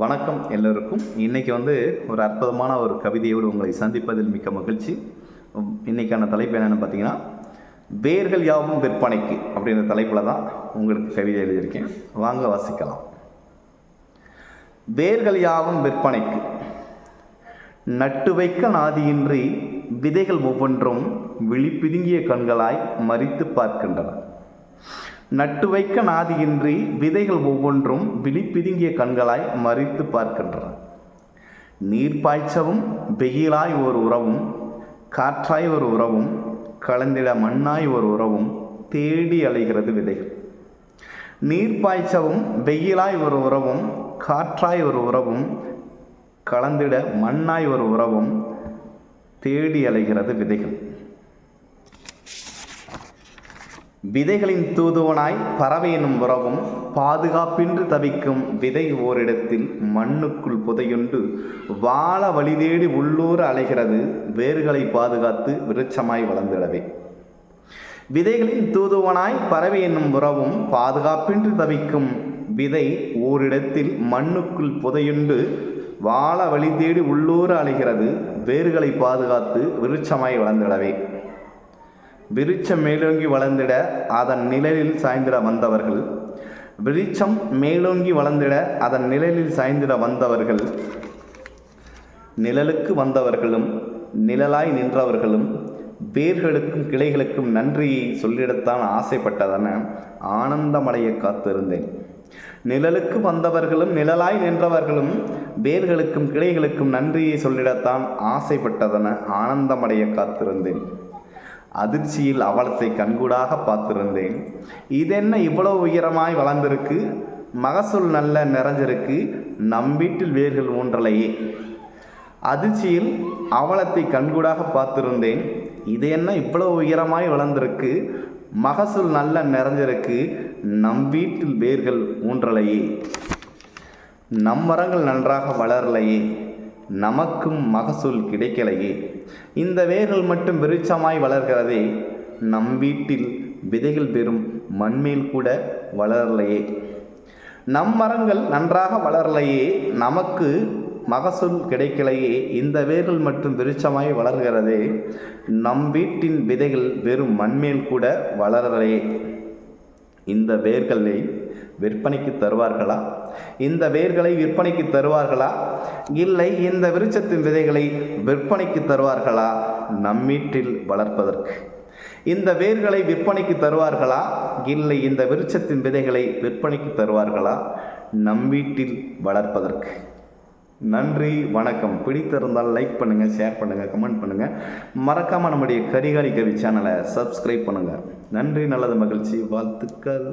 வணக்கம் எல்லோருக்கும். இன்றைக்கி வந்து ஒரு அற்புதமான ஒரு கவிதையோடு உங்களை சந்திப்பதில் மிக்க மகிழ்ச்சி. இன்றைக்கான தலைப்பு என்னென்னு பார்த்தீங்கன்னா வேர்கள் யாவும் விற்பனைக்கு அப்படின்ற தலைப்பில் தான் உங்களுக்கு கவிதை எழுதியிருக்கேன். வாங்க வாசிக்கலாம். வேர்கள் யாவும் விற்பனைக்கு. நட்டு வைக்க நாதியின்றி விதைகள் ஒவ்வொன்றும் விழிப்பிதுங்கிய கண்களாய் மறித்து பார்க்கின்றன. நட்டு வைக்க நாதியின்றி விதைகள் ஒவ்வொன்றும் விழிப்பிதுங்கிய கண்களாய் மறித்து பார்க்கின்றன. நீர் பாய்ச்சவும் வெயிலாய் ஒரு உறவும் காற்றாய் ஒரு உறவும் கலந்திட மண்ணாய் ஒரு உறவும் தேடி அலைகிறது விதைகள். நீர் பாய்ச்சவும் வெயிலாய் ஒரு உறவும் காற்றாய் ஒரு உறவும் கலந்திட மண்ணாய் ஒரு உறவும் தேடி அலைகிறது விதைகள். விதைகளின் தூதுவனாய் பறவை எனும் உறவும் பாதுகாப்பின்றி தவிக்கும் விதை ஓரிடத்தில் மண்ணுக்குள் புதையுண்டு. வாழ வழிதேடி உள்ளூர் அலைகிறது வேர்களை பாதுகாத்து விருட்சமாய் வளர்ந்திடவே. விதைகளின் தூதுவனாய் பறவை என்னும் உறவும் பாதுகாப்பின்றி தவிக்கும் விதை ஓரிடத்தில் மண்ணுக்குள் புதையுண்டு. வாழ வழி தேடி உள்ளூர அலைகிறது வேர்களை பாதுகாத்து விருட்சமாய் வளர்ந்திடவே. விருட்சம் மேலோங்கி வளர்ந்திட அதன் நிழலில் சாய்ந்திட வந்தவர்கள். விருட்சம் மேலோங்கி வளர்ந்திட அதன் நிழலில் சாய்ந்திட வந்தவர்கள். நிழலுக்கு வந்தவர்களும் நிழலாய் நின்றவர்களும் வேர்களுக்கும் கிளைகளுக்கும் நன்றியை சொல்லிடத்தான் ஆசைப்பட்டதென ஆனந்தமடைய காத்திருந்தேன். நிழலுக்கு வந்தவர்களும் நிழலாய் நின்றவர்களும் வேர்களுக்கும் கிளைகளுக்கும் நன்றியை சொல்லிடத்தான் ஆசைப்பட்டதென ஆனந்தமடைய காத்திருந்தேன். அதிர்ச்சியில் அவலத்தை கண்கூடாக பார்த்திருந்தேன். இதென்ன இவ்வளவு உயரமாய் வளர்ந்திருக்கு? மகசூல் நல்ல நிறைஞ்சிருக்கு. நம் வீட்டில் வேர்கள் ஊன்றலையே. அதிர்ச்சியில் அவலத்தை கண்கூடாக பார்த்திருந்தேன். இது என்ன இவ்வளவு உயரமாய் வளர்ந்திருக்கு? மகசூல் நல்ல நிறைஞ்சிருக்கு. நம் வீட்டில் வேர்கள் ஊன்றலையே. நம் மரங்கள் நன்றாக வளரலையே. நமக்கும் மகசூல் கிடைக்கலையே. இந்த வேர்கள் மட்டும் விருட்சமாய் வளர்கிறதே. நம் வீட்டில் விதைகள் பெறும் மண்மேல் கூட வளரலையே. நம் மரங்கள் நன்றாக வளரலையே. நமக்கு மகசூல் கிடைக்கலையே. இந்த வேர்கள் மட்டும் விருட்சமாய் வளர்கிறதே. நம் வீட்டின் விதைகள் வெறும் மண்மேல் கூட வளரலையே. இந்த வேர்களை விற்பனைக்கு தருவார்களா? இந்த வேர்களை விற்பனைக்கு தருவார்களா? இல்லை இந்த விருட்சத்தின் விதைகளை விற்பனைக்கு தருவார்களா? நம்மீட்டில் வளர்ப்பதற்கு. இந்த வேர்களை விற்பனைக்கு தருவார்களா? இல்லை இந்த விருட்சத்தின் விதைகளை விற்பனைக்கு தருவார்களா? நம் வீட்டில் வளர்ப்பதற்கு. நன்றி வணக்கம். பிடித்திருந்தால் லைக் பண்ணுங்கள் ஷேர் பண்ணுங்கள் கமெண்ட் பண்ணுங்கள் மறக்காமல் நம்முடைய கரிகாலி கவி சேனலை சப்ஸ்கிரைப் பண்ணுங்கள் நன்றி நல்லது மகிழ்ச்சி வாழ்த்துக்கள்.